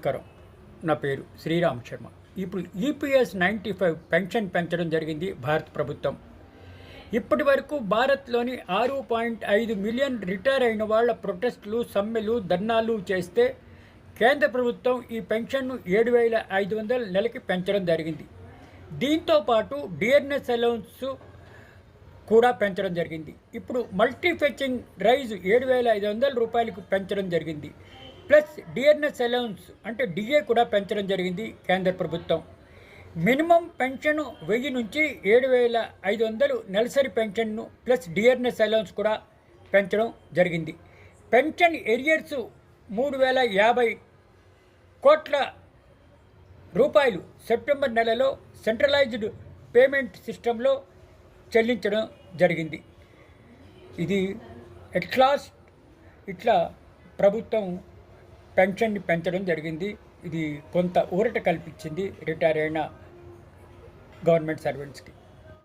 నమస్కారం. నా పేరు శ్రీరామ్ శర్మ ఇప్పుడు ఈపీఎస్ నైంటీ ఫైవ్ పెన్షన్ పెంచడం జరిగింది భారత ప్రభుత్వం. ఇప్పటి వరకు భారత్లోని ఆరు పాయింట్ ఐదు మిలియన్ రిటైర్ అయిన వాళ్ళ ప్రొటెస్టులు సమ్మెలు ధర్నాలు చేస్తే కేంద్ర ప్రభుత్వం ఈ పెన్షన్ను ఏడు వేల ఐదు వందల నెలకి పెంచడం జరిగింది. దీంతో పాటు డిఎన్ఎస్ అలౌన్స్ కూడా పెంచడం జరిగింది. ఇప్పుడు మల్టీ ఫెచింగ్ రైజ్ ఏడు వేల ఐదు వందల రూపాయలకు పెంచడం జరిగింది. ప్లస్ డిఎన్ఎస్ అలౌన్స్ అంటే డిఏ కూడా పెంచడం జరిగింది కేంద్ర ప్రభుత్వం. మినిమం పెన్షన్ వెయ్యి నుంచి ఏడు వేల ఐదు వందలు నెలసరి పెన్షన్ను ప్లస్ డిఎన్ఎస్ అలౌన్స్ కూడా పెంచడం జరిగింది. పెన్షన్ ఎరియర్స్ మూడు వేల యాభై కోట్ల రూపాయలు సెప్టెంబర్ నెలలో సెంట్రలైజ్డ్ పేమెంట్ సిస్టంలో చెల్లించడం జరిగింది. ఇది ఎట్ లాస్ట్ ఇట్లా ప్రభుత్వం పెన్షన్ని పెంచడం జరిగింది. ఇది కొంత ఊరట కల్పించింది రిటైర్ అయిన గవర్నమెంట్ సర్వెంట్స్కి.